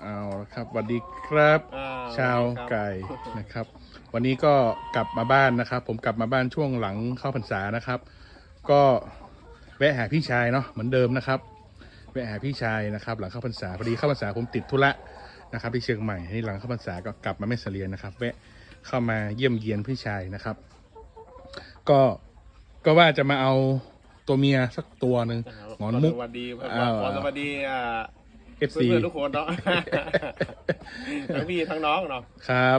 เอาละครับสวัสดีครับ อ่าชาวสวัสดีครับไก่นะครับ วันนี้ก็กลับมาบ้านนะครับ ผมกลับมาบ้านช่วงหลังเข้าพรรษานะครับ ก็แวะหาพี่ชายเนาะเหมือนเดิมนะครับ แวะหาพี่ชายนะครับ หลังเข้าพรรษาพอดีเข้าพรรษาผมติดธุระนะครับที่เชียงใหม่นี่หลังเข้าพรรษาก็กลับมาแม่เสลียนนะครับ แวะเข้ามาเยี่ยมเยียนพี่ชายนะครับ ก็ก็ว่าจะมาเอาตัวเมียสักตัวหนึ่งหงอนมุก สวัสดีครับอ้าวขอสวัสดีอ่า FC เพื่อนๆทุกคนเนาะ ทั้งพี่ทั้งน้องเนาะครับ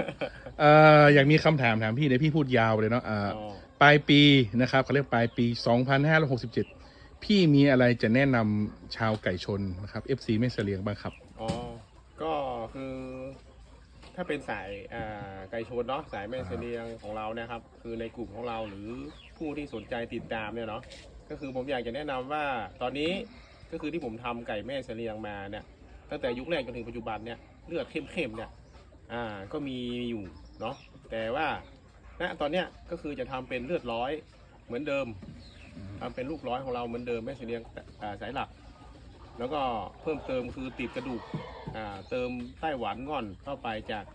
เอ่ออยากมีคำถามถามพี่เดี๋ยวพี่พูดยาวเลยเนาะอ่าอ๋อปลายปีนะครับเขาเรียกปลายปี 2567 พี่มีอะไรจะแนะนำชาวไก่ชนนะครับ FC ไม่เสลียงบ้างครับ อ๋อ ก็คือ ถ้าเป็นสายอ่าไก่ชนเนาะสายแม่เสลียงของเราเนี่ยครับ คือในกลุ่มของเราหรือผู้ที่สนใจติดตามเนี่ยเนาะก็คือผมอยากจะแนะนำว่าตอนนี้ ก็คือที่ผมทำไก่แม่เสลียงมาเนี่ยตั้งแต่ยุคแรกจนถึงปัจจุบันเนี่ยเลือดเข้มๆเนี่ยอ่าก็มีอยู่เนาะแต่ว่าณตอนเนี้ยก็คือจะทำเป็นเลือดร้อยเหมือนเดิมทำเป็นลูกร้อยของเราเหมือนเดิมแม่เสลียงอ่าสายหลัก แล้วก็เพิ่มเติมคือติดกระดูกอ่าเติมไต้หวันง่อนเข้าไปจาก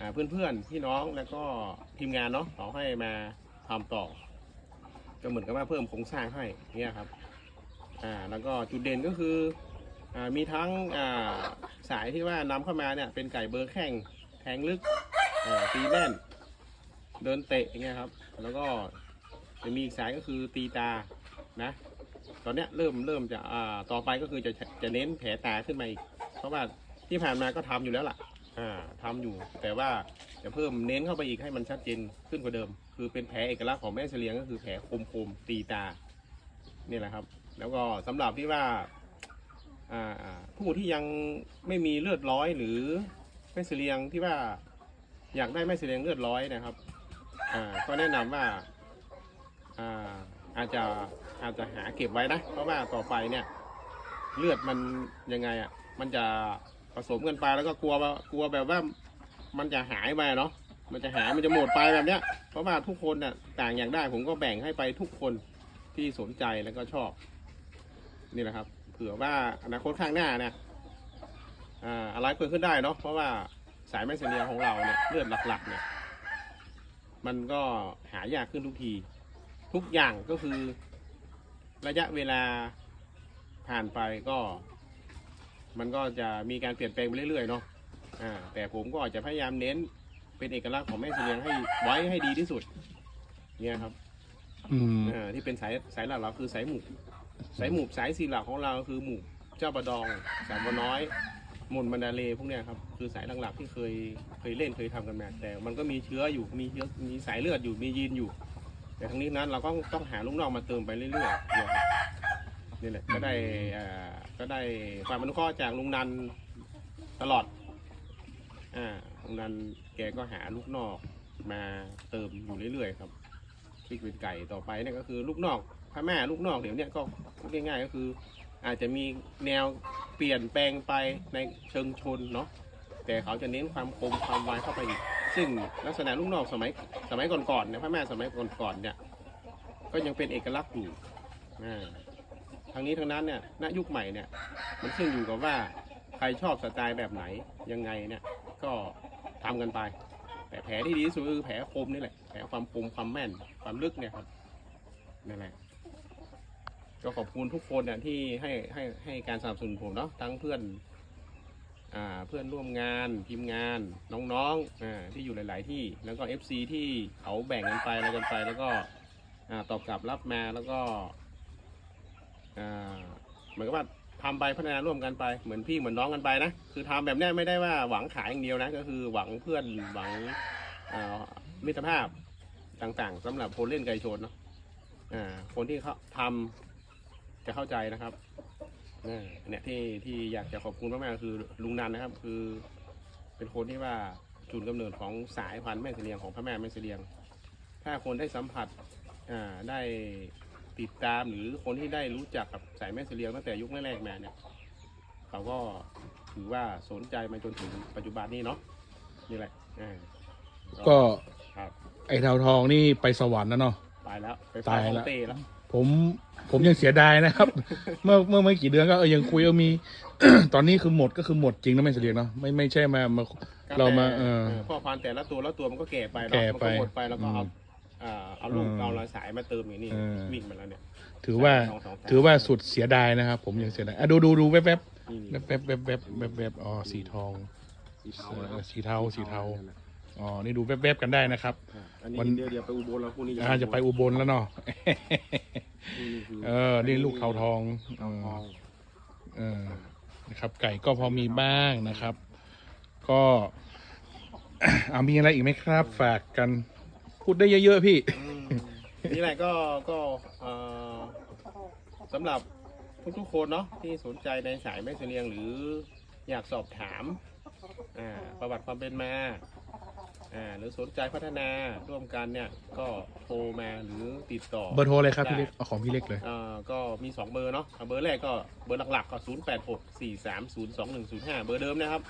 อ่าเพื่อนๆพี่น้องแล้วก็ทีมงานเนาะขาให้มาทำต่อ ก็เหมือนกับว่าเพิ่มโครงสร้างให้เนี่ยครับ อ่าแล้วก็จุดเด่นก็คืออ่ามีทั้งอ่าสายที่ว่านำเข้ามาเนี่ยเป็นไก่เบอร์แข้งแทงลึกอ่าตีแน่น เดินเตะอย่างเงี้ยครับ แล้วก็จะมีอีกสายก็คือตีตานะ ตอนเนี้ยเริ่มเริ่มจะอ่าต่อไปก็คือจะจะเน้นแผลตาขึ้นมาอีก เพราะว่าที่ผ่านมาก็ทำอยู่แล้วล่ะอ่าทำอยู่ แต่ว่าจะเพิ่มเน้นเข้าไปอีกให้มันชัดเจนขึ้นกว่าเดิม คือเป็นแผลเอกลักษณ์ของแม่เฉลียงก็คือแผลคมคมๆตีตานี่แหละครับ แล้วก็สำหรับที่ว่าผู้ที่ยังไม่มีเลือดร้อยหรือแม่เฉลียงที่ว่าอยากได้แม่เฉลียงเลือดร้อยนะครับก็แนะนำว่าอ่าอาจจะอาจจะหาเก็บไว้นะ เพราะว่าต่อไปเนี่ยเลือดมันยังไงอะมันจะผสมกันไปแล้วก็กลัวกลัวแบบว่ามันจะหายไปเนาะมันจะหายมันจะหมดไปแบบเนี้ยเพราะว่าทุกคนน่ะต่างอยากได้ผมก็แบ่งให้ไปทุกคนที่สนใจแล้วก็ชอบ นี่แหละครับ เผื่อว่าอนาคตข้างหน้าเนี่ยอ่าอะไรเกิดขึ้นได้เนาะเพราะว่าสายแม่เสเนียของเราเนี่ยเลือดหลักๆเนี่ยมันก็หายากขึ้นทุกที ทุกอย่างก็คือระยะเวลาผ่านไปก็ มันก็จะมีการเปลี่ยนแปลงไปเรื่อยๆเนาะอ่าแต่ผมก็อาจจะพยายามเน้นเป็นเอกลักษณ์ของแม่เสลียงให้ไว้ให้ดีที่สุด เนี่ยครับ อืมอ่าที่เป็นสายสายหลักเราคือสายหมู สายหมูสายสีหลักของเราคือหมูเจ้าประดองสามวน้อยมนต์มันดาเลพวกเนี้ยครับคือสายหลักๆที่เคยเคยเล่นเคยทำกันมาแต่ มันก็มีเชื้ออยู่มีเชื้อมีสายเลือดอยู่มียีนอยู่ แต่ทั้งนี้นั้นเราก็ต้องหาลูกน้องมาเติมไปเรื่อยๆเนี่ยครับนี่แหละก็ได้อ่าก็ได้ความอนุเคราะห์จากลุงนันตลอดอ่าลุงนันแกก็หาลูกนอกมาเติมอยู่เรื่อยๆครับที่เป็นไก่ต่อไปเนี่ยก็คือลูกนอก พ่อแม่ลูกนอกเดี๋ยวนี้ก็พูดง่ายๆก็คือ อาจจะมีแนวเปลี่ยนแปลงไปในเชิงชนเนาะแต่เขาจะเน้นความคมความไวเข้าไปอีกซึ่งลักษณะลูกนอกสมัยสมัยก่อนๆเนี่ยพ่อแม่สมัยก่อนๆเนี่ยก็ยังเป็นเอกลักษณ์อยู่ทางนี้ทางนั้นเนี่ยณยุคใหม่เนี่ยมันขึ้นอยู่กับว่าใครชอบสไตล์แบบไหนยังไงเนี่ยก็ทำกันไป แต่แผลที่ดีที่สุดคือแผลคมนี่แหละแผลความคมความแม่นความลึกเนี่ยครับนั่นแหละ ก็ขอบคุณทุกคนเนี่ยที่ให้ให้ให้การสนับสนุนผมเนาะทั้งเพื่อนอ่าเพื่อนร่วมงานทีมงานน้องๆอ่าที่อยู่หลาย ๆ ที่แล้วก็ FC ที่เขาแบ่งกันไปอะไรกันไป แล้วก็อ่าตอบกลับรับมาแล้วก็อ่าเหมือนกับว่าทำไปพัฒนาร่วมกันไปเหมือนพี่เหมือนน้องกันไปนะคือทำแบบนี้ไม่ได้ว่าหวังขายอย่างเดียวนะก็คือหวังเพื่อนหวังมิตรภาพต่างๆสำหรับคนเล่นไก่ชนเนาะอ่าคนที่เขาทำ จะเข้าใจนะครับอ่าเนี่ยที่ที่อยากจะขอบคุณมากๆคือลุงนันนะครับ คือเป็นคนที่ว่าจุดกำเนิดของสายพันธุ์แม่เสลียงของพระแม่แม่เสลียง ถ้าคนได้สัมผัสอ่าได้ติดตามหรือคนที่ได้รู้จักกับสายแม่เสลียงตั้งแต่ยุคแรกๆมาเนี่ยเขาก็ถือว่าสนใจมาจนถึงปัจจุบันนี้เนาะนี่แหละอ่าก็ครับไอ้เทาทองนี่ไปสวรรค์แล้วเนาะตายแล้วไปตายฟ้าแล้วของเต้แล้ว ผผมผมยังเสียดายนะครับ เมื่อเมื่อไม่กี่เดือนก็เออยังคุยเออมี ตอนนี้คือหมดก็คือหมดจริงนะแม่เสลียงเนาะไม่ไม่ใช่มามาเรามาเออพ่อพันธุ์แต่ละตัวละตัวมันก็แก่ไปเนาะแก่มันไปก็หมดไปแล้วก็เอาอืมอ่าเอาลูกอืมเอารอยสายมาเติมอย่างนี้เออวิ่งมาแล้วเนี่ย ถือว่าสองสองสามถือว่าสุดเสียดายนะครับ ผมยังเสียดายอะดูดูดูแวบแวบนี่แวบแวบแวบแวบแวบแวบอ๋อสีทองสีเทาเออสีเทาสีเทาอ๋อ นี่ดูแวบแวบกันได้นะครับ อันนี้วันเดี๋ยวเดี๋ยวไปอุบลแล้วพรุ่งนี้อ่าจะไปอุบลแล้วเนาะ นี่คือเออนี่ลูกเทาทองเอเทาอทองเออนะครับ ไก่ก็พอมีบ้างนะครับ ก็เอามีอะไรอีกไหมครับ ฝากกันพูดได้เยอะๆพี่อืมนี่แหละก็ก็เอ่อสำหรับทุกๆคนเนาะที่สนใจในสายแม่เสลียงหรืออยากสอบถามอ่าประวัติความเป็นมาอ่า หรือสนใจพัฒนาร่วมกันเนี่ยก็โทรมาหรือติดต่อเบอร์โทรเลยครับพี่เล็กเอาของพี่เล็กเลยอ่าก็มี 2 เบอร์เนาะอ่าเบอร์แรกก็เบอร์หลักๆก็ 0 8 6 4 3 0 2 1 0 5 เบอร์เดิมนะครับ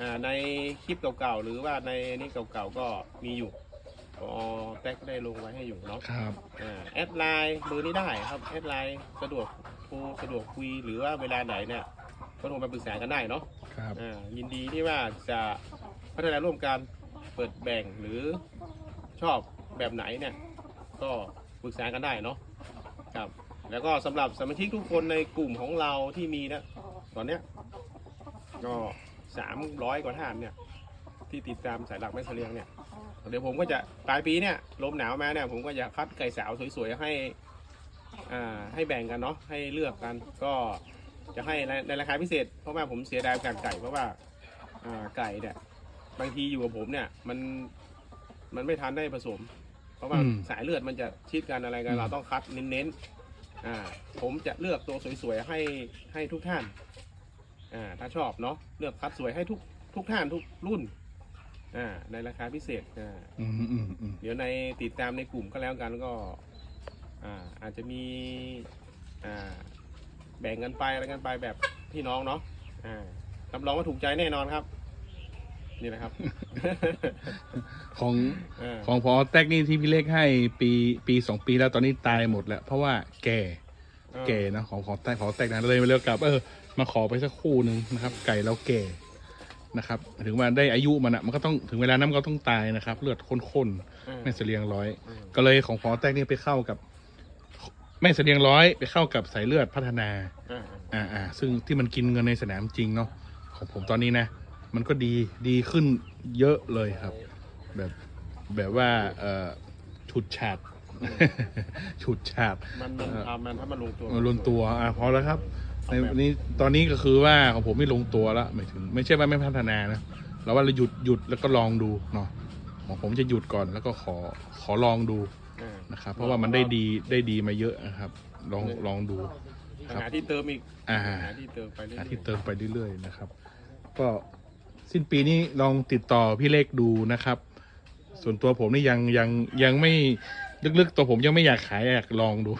อ่าในคลิปเก่าๆหรือว่าในนี่เก่าๆก็มีอยู่พอแท็กได้ลงไว้ให้อยู่เนาะครับอ่าแอดไลน์เบอร์นี้ได้ครับแอดไลน์สะดวกโทรสะดวกคุยหรือว่าเวลาไหนเนี่ยก็โทรมาปรึกษากันได้เนาะครับอ่ายินดีที่ว่าจะพัฒนาร่วมกันเปิดแบ่งหรือชอบแบบไหนเนี่ย ก็ปรึกษากันได้เนาะครับ แล้วก็สำหรับสมาชิกทุกคนในกลุ่มของเราที่มีนะตอนเนี้ยก็สามร้อยกว่าท่านเนี่ย ที่ติดตามสายหลักแม่เสลียงเนี่ย เดี๋ยวผมก็จะปลายปีเนี่ยลมหนาวมาเนี่ยผมก็จะคัดไก่สาวสวยๆให้อ่าให้แบ่งกันเนาะให้เลือกกันก็จะให้ในในราคาพิเศษ เพราะว่าผมเสียดายการไก่เพราะว่าอ่าไก่เนี่ย บางทีอยู่กับผมเนี่ย มันมันไม่ทันได้ผสม เพราะว่าอืม สายเลือดมันจะชิดกันอะไรกันอืมเราต้องคัดเน้นๆอ่า ผมจะเลือกตัวสวยๆให้ให้ทุกท่าน อ่า ถ้าชอบเนาะเลือกคัดสวยให้ทุกทุกท่านทุกรุ่น อ่า ในราคาพิเศษอ่า อืมอืมอืมเดี๋ยวในติดตามในกลุ่มก็แล้วกันก็อ่าอาจจะมีอ่าแบ่งกันไปอะไรกันไปแบบพี่น้องเนาะอ่ารับรองว่าถูกใจแน่นอนครับ นี่นะครับ ของเออของพอแตกนี่ที่พี่เล็กให้ปีปีสองปีแล้วตอนนี้ตายหมดแล้ว เพราะว่าแก่แก่นะของของแตกของแตกนะเลยมาเลือกกลับ เออ มาขอไปสักคู่หนึ่งนะครับ ไก่เราแก่นะครับ ถึงว่าได้อายุมันอะมันก็ต้องถึงเวลานั้นมันก็ต้องตายนะครับ เลือดข้นเออ ๆแม่เสลียงร้อยเออก็เลยของพอแตกนี่ไปเข้ากับ แม่เสลียงร้อยไปเข้ากับสายเลือดพัฒนาอ่าอ่าอ่าซึ่งที่มันกินเงินในสนามจริงเนาะของผมตอนนี้นะ มันก็ดีดีขึ้นเยอะเลยครับ แบบแบบว่าเอ่อฉุดฉาด ฉุดฉาด มันมันทำมันถ้ามันลงตัวมาลงตัวอะพอแล้วครับในวันนี้ตอนนี้ก็คือว่าของผมไม่ลงตัวแล้วหมายถึง ไม่ใช่ว่าไม่พัฒนานะเราว่าเราหยุดหยุดแล้วก็ลองดูเนาะของผมจะหยุดก่อนแล้วก็ขอขอลองดูอ่านะครับ เพราะว่ามันได้ดีได้ดีมาเยอะนะครับ ลองลองดูครับหาที่เติมอีกอ่าหาที่เติมไปเรื่อยหาๆที่เติมไปเรื่อยๆนะครับ ก็ สิ้นปีนี้ลองติดต่อพี่เล็กดูนะครับ ส่วนตัวผมนี่ยังยังยังไม่ลึกๆ ตัวผมยังไม่อยากขายอยากลองดู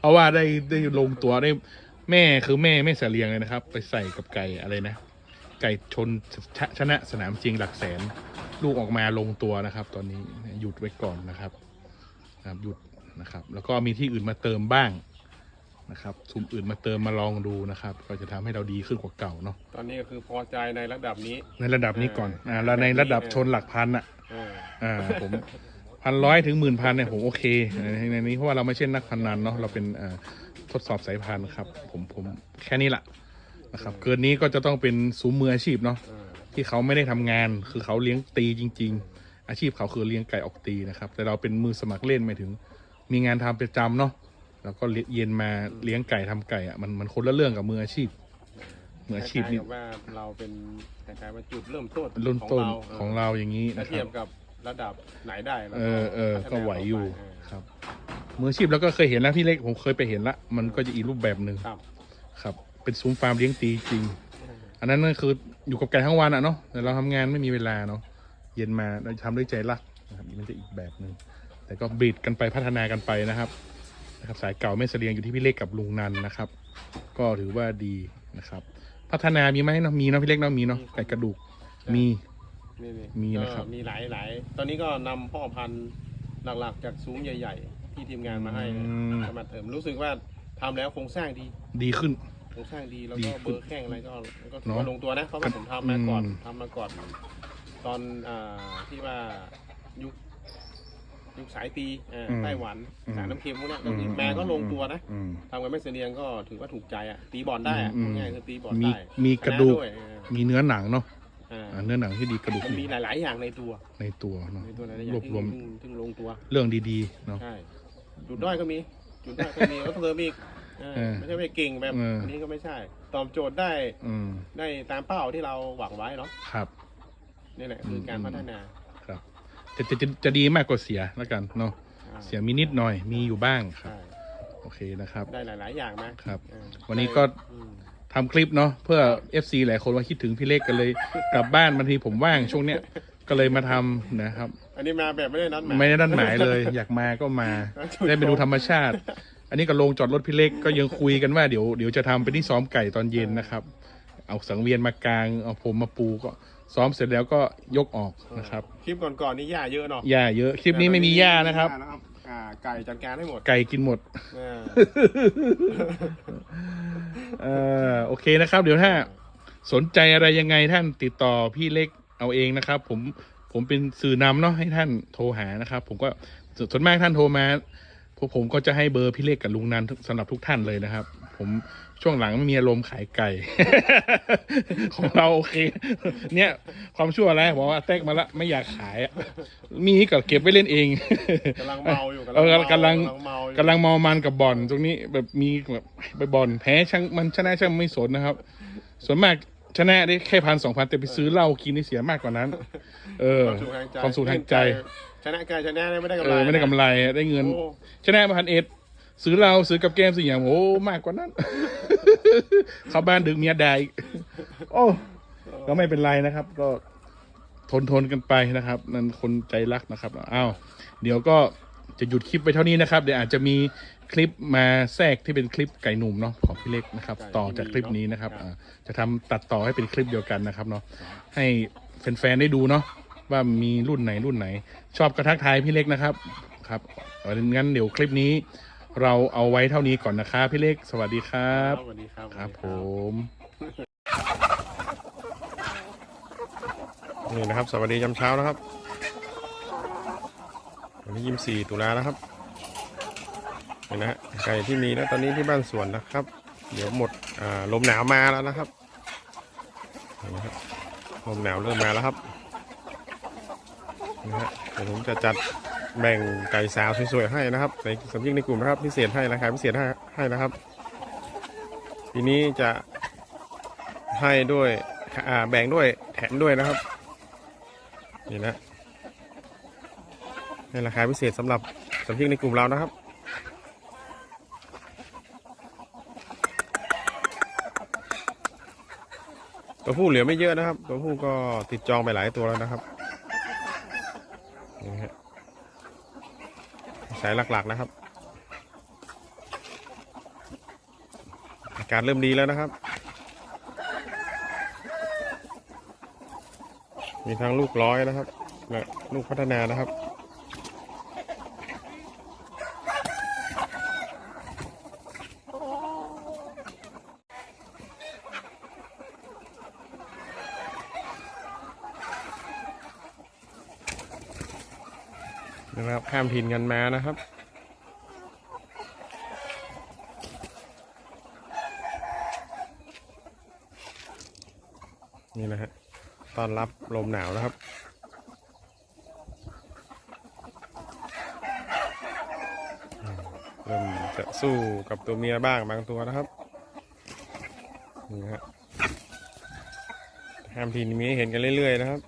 เพราะว่าได้ได้ลงตัวได้แม่คือแม่แม่เสลียงเลยนะครับ ไปใส่กับไก่อะไรนะ ไก่ชนชชนะสนามจริงหลักแสน ลูกออกมาลงตัวนะครับ ตอนนี้หยุดไว้ก่อนนะครับนะครับหยุดนะครับ แล้วก็มีที่อื่นมาเติมบ้าง นะครับซุมอื่นมาเติมมาลองดูนะครับ ก็จะทำให้เราดีขึ้นกว่าเก่าเนาะตอนนี้ก็คือพอใจในระดับนี้ ในระดับนี้ก่อนอ่าแล้วในระดับชนหลักพันอะเอออ่าผมพันร้อยถึงหมื่นพันเนี่ยผมโอเคในในนี้เพราะว่าเราไม่ใช่นักพนันเนาะเราเป็นเอ่อทดสอบสายพันธุ์ครับ ผมผมแค่นี้แหละนะครับเกินนี้ก็จะต้องเป็นสูมืออาชีพเนาะ เออที่เขาไม่ได้ทำงานคือเขาเลี้ยงตีจริง ๆ อาชีพเขาคือเลี้ยงไก่ออกตีนะครับ แต่เราเป็นมือสมัครเล่นหมายถึง มีงานทำประจำเนาะ แล้วก็เย็นมาเลี้ยงไก่ทำไก่อะมันมันคนละเรื่องกับมืออาชีพมืออาชีพคล้ายนี่ๆกับว่าเราเป็นคล้ายๆว่าจุดเริ่มต้นเริ่มต้นของของเราเราอย่างนี้ถ้านะคเทียรับบกับระดับไหนได้แล้วเออเออพัฒนาก็ไหวอยู่ต่ไปเครับมืออาชีพแล้วก็เคยเห็นแล้วพี่เล็กผมเคยไปเห็นละมันก็จะอีกรูปแบบหนึ่งครับ ครับ เป็นซุ้มฟาร์มเลี้ยงตีจริง อันนั้นก็คืออยู่กับไก่ทั้งวันอะเนาะแต่เราทำงานไม่มีเวลาเนาะเย็นมาเราทำด้วยใจรักนะครับมันจะอีกแบบหนึ่งแต่ก็บีดกันไปพัฒนากันไปนะครับ นะครับสายเก่าไม่เสลียงอยู่ที่พี่เล็กกับลุงนันนะครับ ก็ถือว่าดีนะครับ พัฒนามีไหมเนาะมีเนาะพี่เล็กเนาะมีเนาะไก่กระดูกมีนี่นี่มีก็นะครับมีหลายหลายตอนนี้ก็นำพ่อพันธุ์หลักๆ จากซุ้มใหญ่ที่ทีมงานมาให้อืมสามารถเติมรู้สึกว่าทำแล้วโครงสร้างดีดีขึ้น โครงสร้างดีแล้วดีก็ขึ้เบอนร์แข้งอะไรก็ก็ถือเนอะว่าลงตัวนะเพราะว่าผมทำมาก่อนอืม ทำมาก่อน ตอนอ่าที่ว่ายุค ยุคสายตีอ่าไต้หวันสายน้ำเค็มพวกเนี้ยก็คือแม่ก็ลงตัวนะอืม ทำกันไม่เสนียงก็ถือว่าถูกใจอะ ตีบอลได้อะอืมง่ายๆคือตีบอลมีได้มีกระดูกชนด้วยอ่ามีเนื้อหนังเนาะอ่าอ่าเนื้อหนังที่ดีกระดูกมันมีดีหลาย ๆ อย่างในตัว ในตัวเนาะในตัวหลายๆอย่ารวงบที่รวมที่ที่ลงตัว เรื่องดีๆเนาะ ใช่ จุดด้อยก็มี จุดด้อยก็มีแล้วก็เพิ่มอีกเออเออไม่ใช่ไม่เก่งแบบเอออันนี้ก็ไม่ใช่ ตอบโจทย์ได้อืมได้ตามเป้าที่เราหวังไว้เนาะ ครับ นี่แหละคือการอืม พัฒนาครับ จะจะจะจะดีมากกว่าเสียแล้วกันเนาะอ่าเสียมีนิดหน่อยมีอยู่บ้างครับ ใช่โอเคนะครับ ได้หลาย ๆ อย่างนะครับเออวันนี้ก็อืมทำคลิปเนาะเพื่อ FC หลายคนว่าคิดถึงพี่เล็กกันเลย กลับบ้านบางทีผมว่างช่วงเนี้ยก็เลยมาทำนะครับ อันนี้มาแบบไม่ได้นัดหมาย ไม่ได้นัดหมายเลย อยากมาก็มา ได้ไปดูธรรมชาติ อันนี้ก็ลงจอดรถพี่เล็กก็ยังคุยกันว่าเดี๋ยวเดี๋ยวจะทำเป็นที่ซ้อมไก่ตอนเย็นนะครับ เอาสังเวียนมากลางเอาผมมาปูก็ ซ้อมเสร็จแล้วก็ยกออกนะครับคลิปก่อนๆนี่หญ้าเยอะเนาะหญ้าเยอะคลิปนี้ไม่มีหญ้านะครับหญ้อ่าไก่จัดการให้หมด ไก่กินหมดเออเออโอเคนะครับ เดี๋ยวถ้า สนใจอะไรยังไงท่านติดต่อพี่เล็กเอาเองนะครับ ผมผมเป็นสื่อนำเนาะให้ท่านโทรหานะครับ ผมก็ส่วนส่วนมากท่านโทรมาพวกผมก็จะให้เบอร์พี่เล็กกับลุงนันสำหรับทุกท่านเลยนะครับ ผม ช่วงหลังมีอารมณ์ขายไก่ ของเราโอเค เนี่ย ความชั่วอะไรบอกว่าแตกมาละไม่อยากขายอะมีก็เก็บไว้เล่นเองกำลังเมาอยู่เออกำลังเมาอยู่กำลังเมามันกับบอลตรงนี้แบบมีแบบไปบอลแพ้ช่างมันชนะช่างไม่สนนะครับ ส่วนมากชนะได้แค่พันสองพันแต่ไปซื้อเหล้ากินนี่เสียมากกว่านั้น เออความสุขทางใจ ชนะไก่ชนะเนี่ยไม่ได้กำเอไรอไม่ได้กำไรได้เงิน โอ้ ชนะมาพันเอ็ด ซื้อเหล้าซื้อกับแก้มซื้อย่างโอ้มากกว่านั้น เข้าบ้านดึกเมียได้อีกโอ้ก็ไม่เป็นไรนะครับ ก็ทนทนกันไปนะครับ นั่นคนใจรักนะครับอ้าวเดี๋ยวก็จะหยุดคลิปไปเท่านี้นะครับ เดี๋ยวอาจจะมีคลิปมาแทรกที่เป็นคลิปไก่หนุ่มเนาะของพี่เล็กนะครับ ต่อจากคลิปนี้นะครับอ่าจะทำตัดต่อให้เป็นคลิปเดียวกันนะครับเนาะให้แฟนๆได้ดูเนาะว่ามีรุ่นไหนรุ่นไหน ชอบกระทักทายพี่เล็กนะครับครับงั้นเดี๋ยวคลิปนี้ เราเอาไว้เท่านี้ก่อนนะครับพี่เล็กสวัสดีครับ สวัสดีครับครับสผวัสดีมนี่นะครับ สวัสดียามเช้านะครับ วันนี้ยี่สี่ตุลาแล้วครับนี่นะฮะไก่ที่มีนะตอนนี้ที่บ้านสวนนะครับ เดี๋ยวหมดอ่าลมหนาวมาแล้วนะครับนี่นะฮะลมหนาวเริ่มมาแล้วครับนะฮะเดี๋ยวผมจะจัด แบ่งไก่สาวสวยๆให้นะครับ ในสำยิกในกลุ่มนะครับพิเศษให้ราคาพิเศษให้ให้นะครับทีนี้จะให้ด้วยแบ่งด้วยแถมด้วยนะครับนี่นะในราคาพิเศษสำหรับสำชิกในกลุ่มเรานะครับตัวผู้เหลือไม่เยอะนะครับ ตัวผู้ก็ติดจองไปหลายตัวแล้วนะครับนี่ฮะ สายหลักๆนะครับ อาการเริ่มดีแล้วนะครับ มีทั้งลูกร้อยนะครับและลูกพัฒนานะครับ นะครับข้าม ถิ่นกันมานะครับ นี่นะฮะต้อนรับลมหนาวนะครับเริ่มจะสู้กับตัวเมียบ้างบางตัวนะครับนี่ฮะห้ามทีนมีให้เห็นกันเรื่อยๆนะครับ